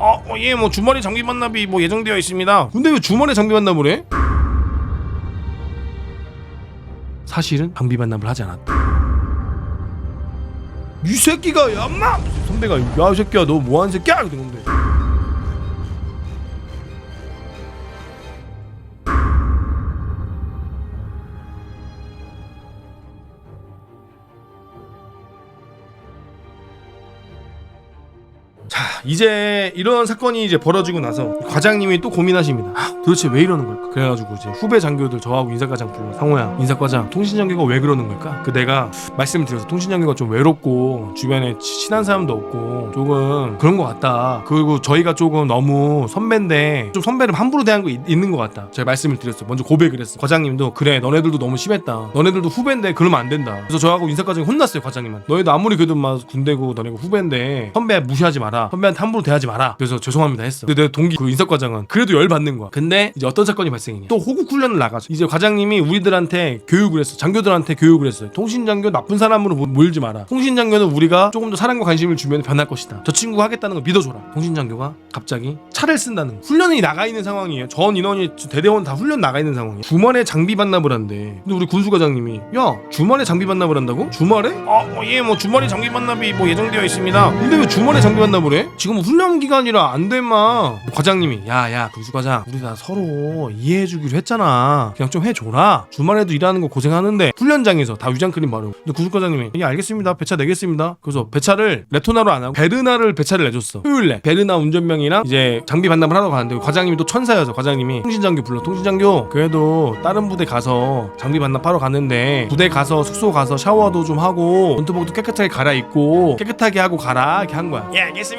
어, 어, 예, 뭐 주말에 장비 반납이 뭐 예정되어 있습니다. 근데 왜 주말에 장비 반납을 해? 사실은 장비 반납을 하지 않았다. 이 새끼가 야, 엄마! 선배가 야, 이 새끼야, 너 뭐하는 새끼야? 이러는데. 자 이제 이런 사건이 이제 벌어지고 나서 과장님이 또 고민하십니다. 아, 도대체 왜 이러는 걸까? 그래가지고 이제 후배 장교들 저하고 인사과장 불러. 상호야 인사과장 통신장교가 왜 그러는 걸까? 그 내가 말씀을 드려서 통신장교가 좀 외롭고 주변에 치- 친한 사람도 없고 조금 그런 것 같다. 그리고 저희가 조금 너무 선배인데 좀 선배를 함부로 대한 거 있, 있는 것 같다. 제가 말씀을 드렸어요 먼저 고백을 했어. 과장님도 그래 너네들도 너무 심했다. 너네들도 후배인데 그러면 안 된다. 그래서 저하고 인사과장이 혼났어요 과장님한테. 너희도 아무리 그래도 막 군대고 너네가 후배인데 선배 무시하지 마라 선배한테 함부로 대하지 마라. 그래서 죄송합니다 했어. 근데 내 동기 그 인사과장은 그래도 열 받는 거야. 근데 이제 어떤 사건이 발생이냐. 또 호국 훈련을 나가서 이제 과장님이 우리들한테 교육을 했어. 장교들한테 교육을 했어요. 통신 장교 나쁜 사람으로 모- 몰지 마라. 통신 장교는 우리가 조금 더 사랑과 관심을 주면 변할 것이다. 저 친구가 하겠다는 걸 믿어줘라. 통신 장교가 갑자기 차를 쓴다는 거. 훈련이 나가 있는 상황이에요. 전 인원이 대대원 다 훈련 나가 있는 상황이에요. 주말에 장비 반납을 한대. 근데 우리 군수 과장님이 야 주말에 장비 반납을 한다고? 주말에? 아예뭐 주말에 장비 반납이 뭐 예정되어 있습니다 근데 왜 주말에 장비 반납을 해? 지금 훈련 기간이라 안 돼 마. 과장님이 야야 군수과장. 우리 다 서로 이해해주기로 했잖아. 그냥 좀 해줘라. 주말에도 일하는 거 고생하는데 훈련장에서 다 위장크림 바르고 근데 군수과장님이 예 알겠습니다. 배차 내겠습니다. 그래서 배차를 레토나로 안 하고 베르나를 배차를 내줬어. 토요일에 베르나 운전병이랑 이제 장비 반납을 하러 가는데 과장님이 또 천사여서 과장님이 통신장교 불러. 통신장교. 그래도 다른 부대 가서 장비 반납하러 갔는데 부대 가서 숙소 가서 샤워도 좀 하고 전투복도 깨끗하게 갈아입고 깨끗하게 하고 가라. 이렇게 한 거야. 예 알겠습니다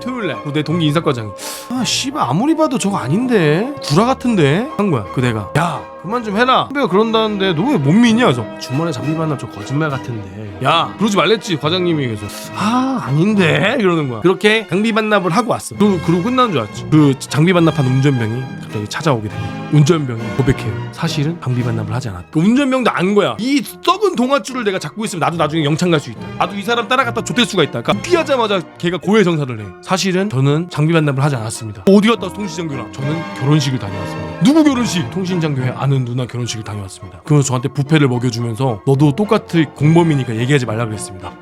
토요일날 내 동기 인사과장이. 아 씨발 아무리 봐도 저거 아닌데? 구라 같은데? 한 거야 그 내가. 야 그만 좀 해라 선배가 그런다는데 너 왜 못 믿냐 그래서 주말에 장비 반납 저 거짓말 같은데. 야 그러지 말랬지 과장님이 그래서. 아 아닌데 이러는 거야. 그렇게 장비 반납을 하고 왔어 그리고, 그리고 끝난 줄 알았지. 그 장비 반납한 운전병이 갑자기 찾아오게 됩니다 운전병이 고백해요. 사실은 장비 반납을 하지 않았다. 그 운전병도 안 거야. 이 썩은 동아줄을 내가 잡고 있으면 나도 나중에 영창 갈 수 있다. 나도 이 사람 따라갔다 좆될 수가 있다. 그러니까 피하자마자 걔가 고해성사를 해. 사실은 저는 장비 반납을 하지 않았습니다. 어디 갔다 통신장교랑? 저는 결혼식을 다녀왔습니다. 누구 결혼식? 통신장교회 아는 누나 결혼식을 다녀왔습니다. 그러면서 저한테 부페를 먹여주면서 너도 똑같이 공범이니까 얘기하지 말라 그랬습니다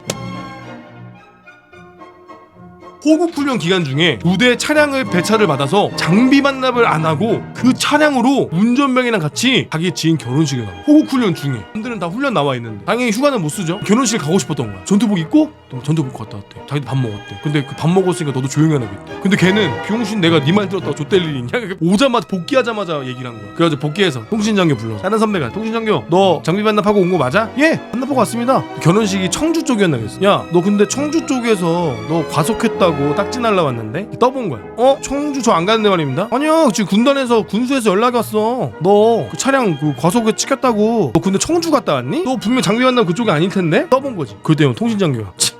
호국 훈련 기간 중에 부대 차량을 배차를 받아서 장비 반납을 안 하고 그 차량으로 운전병이랑 같이 자기 지인 결혼식에 나와. 호국 훈련 중에. 남들은 다 훈련 나와 있는데 당연히 휴가는 못 쓰죠. 결혼식 가고 싶었던 거야. 전투복 입고 또 전투복 갔다 왔대. 자기도 밥 먹었대. 근데 그 밥 먹었으니까 너도 조용히 하라고 했대. 근데 걔는 비용신 내가 네 말 들었다고 좆될 일이 있냐? 오자마자 복귀하자마자 얘기를 한 거야. 그래가지고 복귀해서 통신장교 불러. 다른 선배가 통신장교 너 장비 반납하고 온 거 맞아? 예 반납하고 왔습니다. 결혼식이 청주 쪽이었나 그랬어. 야너 근데 청주 쪽에서 너 과속했다고 딱지 날라왔는데 떠본 거야. 어 청주 저 안 가는데 말입니다. 아니야 지금 군단에서 군수에서 연락이 왔어. 너 그 차량 그 과속에 찍혔다고. 너 근데 청주 갔다 왔니? 너 분명 장비 반납 그쪽이 아닐 텐데 떠본 거지. 그때 통신장교가 치.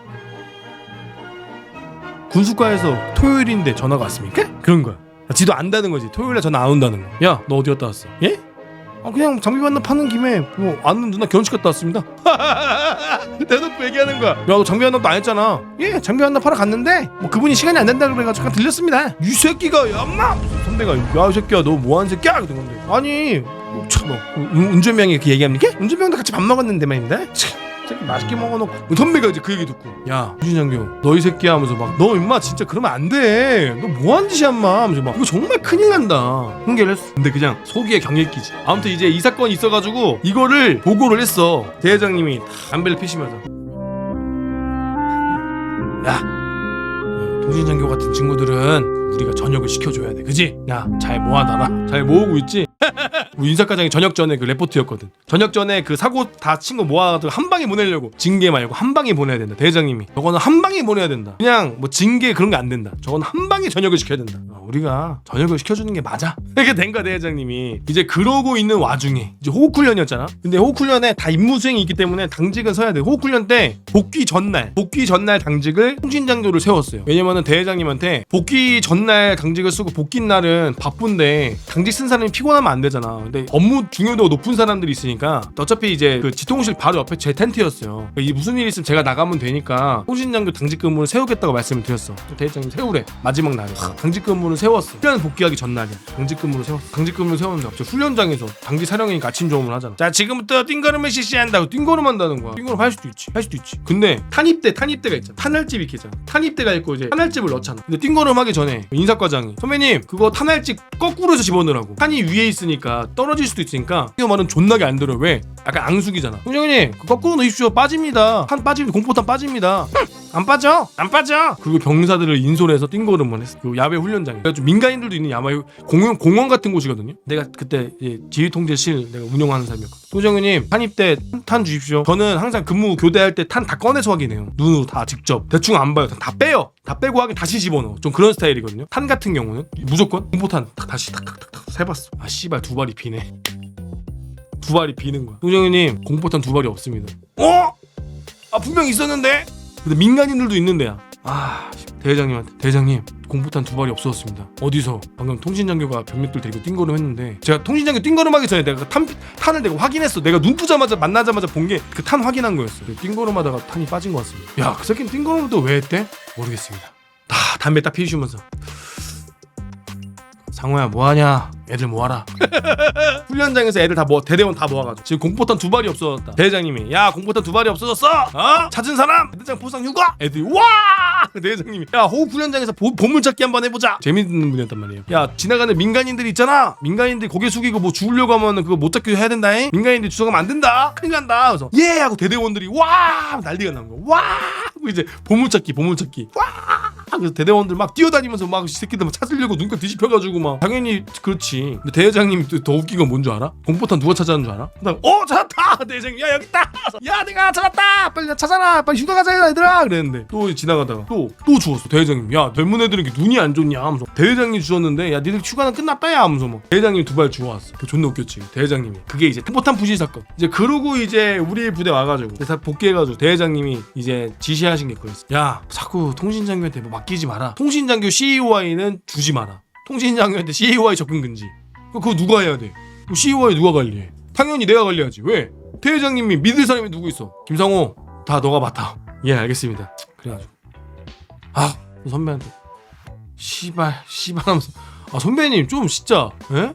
군수과에서 토요일인데 전화가 왔습니까? 그런 거야. 지도 안다는 거지. 토요일에 전화 안 온다는 거. 야, 너 어디 갔다 왔어? 예? 아 그냥 장비 반납 하는 김에 뭐 아는 누나 결혼식 갔다 왔습니다. 대놓고 얘기하는 거야. 야, 너 장비 반납도 안 했잖아. 예, 장비 반납 하러 갔는데 뭐 그분이 시간이 안 된다 그래가지고 잠깐 들렸습니다. 이 새끼가 야, 엄마! 선배가 야, 이 새끼야, 너 뭐 하는 새끼야? 이러는 건데. 아니, 뭐, 참, 뭐, 운- 운전병이 이렇게 얘기합니까? 운전병도 같이 밥 먹었는데 말입니다. 참. 새끼 맛있게 먹어놓고. 선배가 이제 그 얘기 듣고. 야 유진장교 너이 새끼야 하면서 막 너 임마 진짜 그러면 안돼너 뭐하는 짓이야 임마. 하면서 막 이거 정말 큰일 난다. 훈계를 했어. 근데 그냥 속이에 경계 끼지 아무튼 이제 이 사건이 있어가지고 이거를 보고를 했어. 대회장님이 다 담배를 피시면서. 야 통신장교 같은 친구들은 우리가 저녁을 시켜줘야 돼. 그지? 야잘 모아놔라 잘 모으고 있지? 우리 윤사과장이 저녁 전에 그 레포트였거든. 저녁 전에 그 사고 다 친 거 모아서 한 방에 보내려고 징계 말고 한 방에 보내야 된다. 대장님이 저거는 한 방에 보내야 된다. 그냥 뭐 징계 그런 게 안 된다. 저건 한 방에 저녁을 시켜야 된다. 어. 우리가 전역을 시켜주는 게 맞아. 이렇게 된 거야 대회장님이. 이제 그러고 있는 와중에 이제 호흡훈련이었잖아. 근데 호흡훈련에 다 임무수행이 있기 때문에 당직은 서야 돼. 호흡훈련 때 복귀 전날 복귀 전날 당직을 통신장교를 세웠어요. 왜냐면은 대회장님한테 복귀 전날 당직을 쓰고 복귀 날은 바쁜데 당직 쓴 사람이 피곤하면 안 되잖아. 근데 업무 중요도가 높은 사람들이 있으니까 어차피 이제 그 지통실 바로 옆에 제 텐트였어요. 이 무슨 일 있으면 제가 나가면 되니까 통신장교 당직 근무를 세우겠다고 말씀을 드렸어. 대회장님 세우래? 마지막 날에 당직 근무를 세웠어. 훈련 복귀하기 전날이야. 당직 근무를 세웠어. 당직 근무를 세웠는데 갑자기 훈련장에서 당직 사령이니까 아침 조음을 하잖아. 자 지금부터 띵걸음을 실시한다고 띵걸음 한다는 거야. 띵걸음 할 수도 있지. 할 수도 있지. 근데 탄입대 탄입대가 있잖아. 탄알집 이렇게 있잖아. 탄입대가 있고 이제 탄알집을 넣잖아. 근데 띵걸음 하기 전에 인사과장이 선배님 그거 탄알집 거꾸로 해서 집어넣으라고. 탄이 위에 있으니까 떨어질 수도 있으니까 이거 말은 존나게 안 들어. 왜? 약간 앙숙이잖아. 훈장님 그 거꾸로 넣으십시오. 빠집니다. 탄 빠집니다. 공포탄 빠집니다 안 빠져. 안 빠져. 그리고 병사들을 인솔해서 띵거름을 했어. 그 야외 훈련장에. 그래가 좀 민간인들도 있는 야외 공원 공원 같은 곳이거든요. 내가 그때 지휘통제실 내가 운영하는 사람이었거든. 소정우님 탄입대 탄 주십시오. 저는 항상 근무 교대할 때 탄 다 꺼내서 확인해요. 눈으로 다 직접. 대충 안 봐요. 다 빼요. 다 빼고 하긴 다시 집어넣어. 좀 그런 스타일이거든요. 탄 같은 경우는 무조건 공포탄 딱 다시 탁탁탁탁 세봤어. 아 씨발 두 발이 비네. 두 발이 비는 거야. 소정우님 공포탄 두 발이 없습니다. 어? 아 분명 있었는데 근데 민간인들도 있는데야. 아 대회장님한테 대회장님 공포탄 두 발이 없어졌습니다. 어디서? 방금 통신장교가 병력들 데리고 띵거름 했는데 제가 통신장교 띵거름하기 전에 내가 그 탄, 탄을 내가 확인했어. 내가 눈 뜨자마자 만나자마자 본 게 그 탄 확인한 거였어. 띵거름하다가 탄이 빠진 것 같습니다. 야 그 새끼는 또왜 했대? 모르겠습니다. 다 담배 딱 피우시면서 상호야 뭐하냐? 애들 모아라. 훈련장에서 애들 다 모아 대대원 다 모아가지고 지금 공포탄 두 발이 없어졌다. 대회장님이 야 공포탄 두 발이 없어졌어. 어? 찾은 사람 대장 포상 휴가. 애들이 와. 대회장님이 야 호흡 훈련장에서 보, 보물찾기 한번 해보자. 재밌는 분이었단 말이에요. 야 지나가는 민간인들 있잖아. 민간인들 고개 숙이고 뭐 주우려고 하면은 그거 못 잡기도 해야 된다잉. 민간인들 주워가면 안 된다. 큰일 난다. 그래서 예 하고 대대원들이 와 난리가 난 거야. 와 이제 보물찾기 보물찾기 와. 그래서 대대원들 막 뛰어다니면서 막이 새끼들 막 찾으려고 눈깔 뒤집혀가지고 막. 당연히 그렇지. 근데 대회장님이 또 더 웃긴 건 뭔 줄 알아? 공포탄 누가 찾았는 줄 알아? 그다음 어 찾았다! 대회장님 야 여기 있다! 야 내가 찾았다! 빨리 나 찾아라! 빨리 휴가 가자 얘들아! 그랬는데 또 지나가다가 또 또 주웠어 대회장님. 야 젊은 애들은 이렇게 눈이 안 좋냐? 하면서 대회장님 주웠는데 야 니들 휴가는 끝났다 야! 하면서 막 대회장님 두 발 주워왔어. 그 존나 웃겼지 대회장님이. 그게 이제 폭탄 부실 사건. 이제 그러고 이제 우리 부대 와가지고 다 복귀해가지고 대회장님이 이제 지시하신 게 그랬어. 야 자꾸 통신장교한테 뭐 맡기지 마라. 통신장교 CEOI는 주지 마라. 통신장교한테 CEOI 접근 금지. 그거 누가 해야 돼? CEOI 누가 관리해? 당연히 내가 관리하지. 왜? 대회장님이 믿을 사람이 누구 있어? 김상호. 다 너가 맡아. 예 알겠습니다. 그래가지고. 아 선배한테. 씨발 씨발 하면서. 아 선배님 좀 진짜 예?